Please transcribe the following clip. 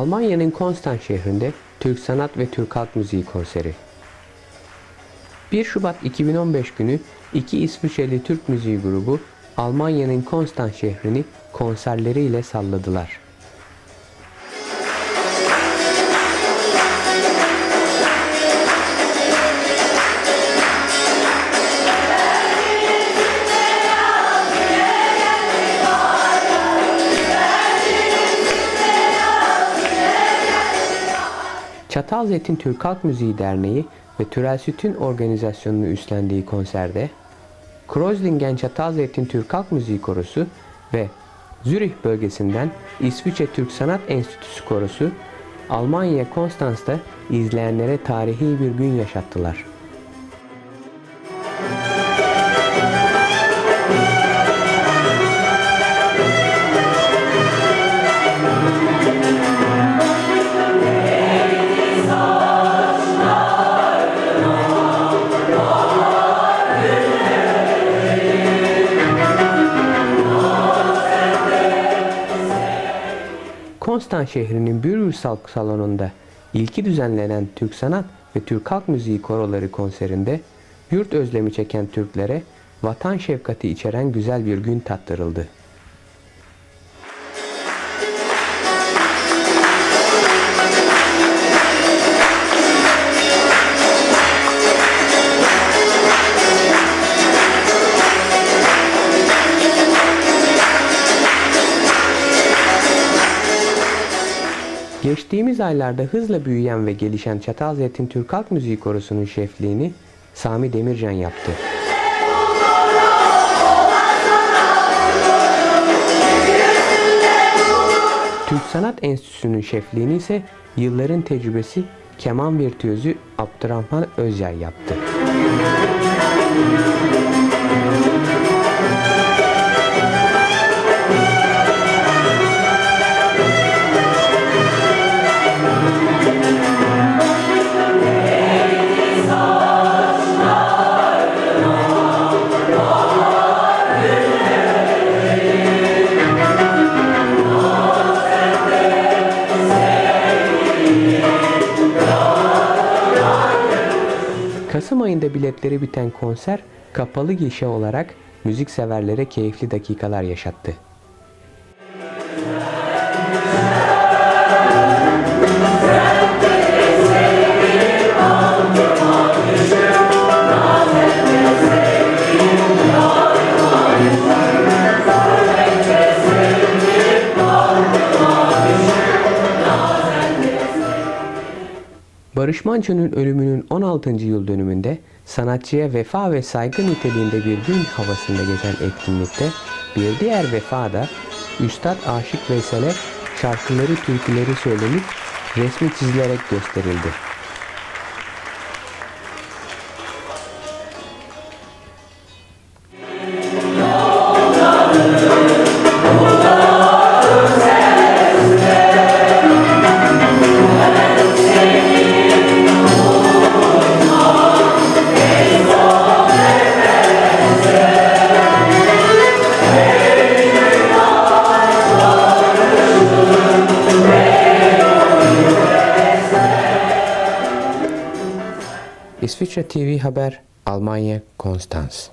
Almanya'nın Konstanz şehrinde Türk Sanat ve Türk Halk Müziği konseri. 1 Şubat 2015 günü iki İsviçreli Türk müziği grubu Almanya'nın Konstanz şehrini konserleriyle salladılar. Çatalzeytin Türk Halk Müziği Derneği ve Türel Süt'ün organizasyonunu üstlendiği konserde Kreuzlingen Çatalzeytin Türk Halk Müziği Korosu ve Zürih bölgesinden İsviçre Türk Sanat Enstitüsü Korosu Almanya Konstanz'da izleyenlere tarihi bir gün yaşattılar. Konstanz şehrinin Bürül Salk Salonu'nda ilki düzenlenen Türk Sanat ve Türk Halk Müziği Koroları konserinde yurt özlemi çeken Türklere vatan şefkati içeren güzel bir gün tattırıldı. Geçtiğimiz aylarda hızla büyüyen ve gelişen Çatalzeytin Türk Halk Müziği Korosu'nun şefliğini Sami Demircan yaptı. Türk Sanat Enstitüsü'nün şefliğini ise yılların tecrübesi keman virtüözü Abdurrahman Özyay yaptı. Kasım ayında biletleri biten konser kapalı gişe olarak müzik severlere keyifli dakikalar yaşattı. Barış Manço'nun ölümünün 16. yıl dönümünde sanatçıya vefa ve saygı niteliğinde bir gün havasında geçen etkinlikte bir diğer vefa da Üstad Aşık Veysel'e şarkıları türküleri söylenip resmi çizilerek gösterildi. İsviçre TV Haber, Almanya, Konstanz.